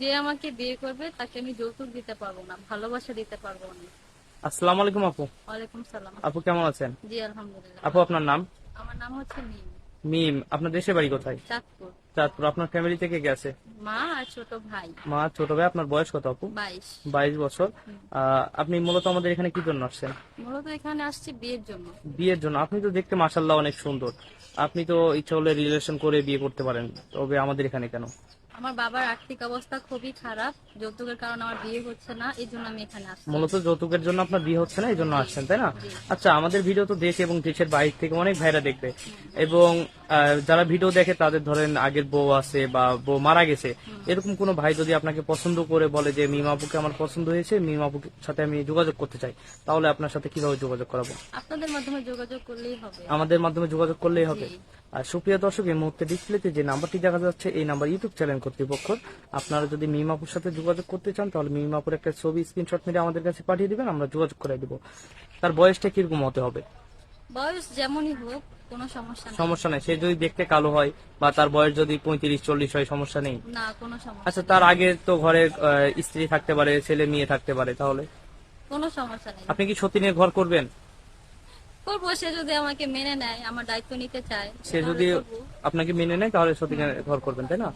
যে আমাকে বিয়ে করবে তাকে আমি যৌতুক দিতে পারব না ভালোবাসা দিতে পারব না। আসসালামু আলাইকুম আপু। ওয়ালাইকুম সালাম। আপু কেমন আছেন? জি আলহামদুলিল্লাহ। আপু আপনার নাম? আমার নাম হচ্ছে মিম। মিম আপনার দেশের বাড়ি কোথায়? চাঁদপুর। চাঁদপুর আপনার ফ্যামিলি থেকে গেছে? মা আর ছোট ভাই। মা ছোট ভাই আপনার বয়স কত আপু? বাইশ। বাইশ বছর। আপনি মূলত আমাদের এখানে কি জন্য আসছেন? মূলত এখানে আসছি বিয়ের জন্য। বিয়ের জন্য। আপনি তো দেখতে মাসাল্লাহ অনেক সুন্দর। আপনি তো ইচ্ছা হলে রিলেশন করে বিয়ে করতে পারেন। তবে আমাদের এখানে কেন? আমার বাবার আর্থিক অবস্থা খুবই খারাপ যৌতুকের কারণে আমার বিয়ে হচ্ছে না এই জন্য আমি এখানে আসছি। মূলত যৌতুকের জন্য আপনার বিয়ে হচ্ছে না এই জন্য আসছেন তাই না? আচ্ছা আমাদের ভিডিও তো দেশ এবং দেশের বাইরে থেকে অনেক ভাইরা দেখবে। এবং যারা ভিডিও দেখে তাদের ধরেন আগের বউ আছে বা বউ মারা গেছে এরকম কোনো ভাই যদি আপনাকে পছন্দ করে বলে যে মিমাপুকে আমার পছন্দ হয়েছে মিমাপুর সাথে আমি যোগাযোগ করতে চাই তাহলে আপনার সাথে কীভাবে যোগাযোগ করাবো? আপনাদের মাধ্যমে যোগাযোগ করলেই হবে। আমাদের মাধ্যমে যোগাযোগ করলেই হবে। আর সুপ্রিয় দর্শক এই মুহূর্তে ডিসপ্লেতে যে নাম্বারটি দেখা যাচ্ছে এই নাম্বার ইউটিউব চ্যানেল কর্তৃপক্ষ আপনারা যদি মিমাপুর সাথে যোগাযোগ করতে চান তাহলে মিমাপুর একটা ছবি স্ক্রিনশট মেরে আমাদের কাছে পাঠিয়ে দিবেন আমরা যোগাযোগ করে দিব। তার বয়সটা কীরকম হতে হবে? বয়স যেমনই হোক কোনো সমস্যা নেই। সমস্যা নেই। সে যদি দেখতে কালো হয় বা তার বয়স যদি পঁয়ত্রিশ চল্লিশ হয় সমস্যা নেই। না কোনো সমস্যা আচ্ছা তার আগে তো ঘরে স্ত্রী থাকতে পারে ছেলে মেয়ে থাকতে পারে তাহলে? কোনো সমস্যা নেই। আপনি কি সতীনের ঘর করবেন? করব সে যদি আমাকে মেনে নেয় আমার দায়িত্ব নিতে চায় সে যদি আপনাকে মেনে নেয় তাহলে সতীনের ঘর করবেন তাই না?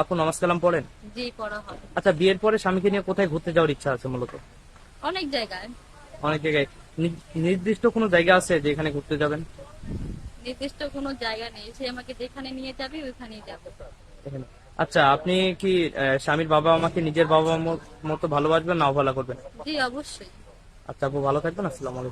আপু নমাজ কালাম পড়েন? জি পড়া হয়। আচ্ছা বিয়ের পরে স্বামীকে নিয়ে কোথায় ঘুরতে যাওয়ার ইচ্ছা আছে মূলত? অনেক জায়গায়। অনেক জায়গায়। নির্দিষ্ট কোনো জায়গা আছে যেখানে ঘুরতে যাবেন? নির্দিষ্ট কোনো জায়গা নেই। সে আমাকে যেখানে নিয়ে যাবে ওইখানেই যাব। আচ্ছা আপনি কি স্বামীর বাবা আমাকে নিজের বাবা মতো ভালোবাসবেন না অবহেলা করবেন? জি অবশ্যই। আচ্ছা আপু ভালো থাকবেন আসসালামু আলাইকুম।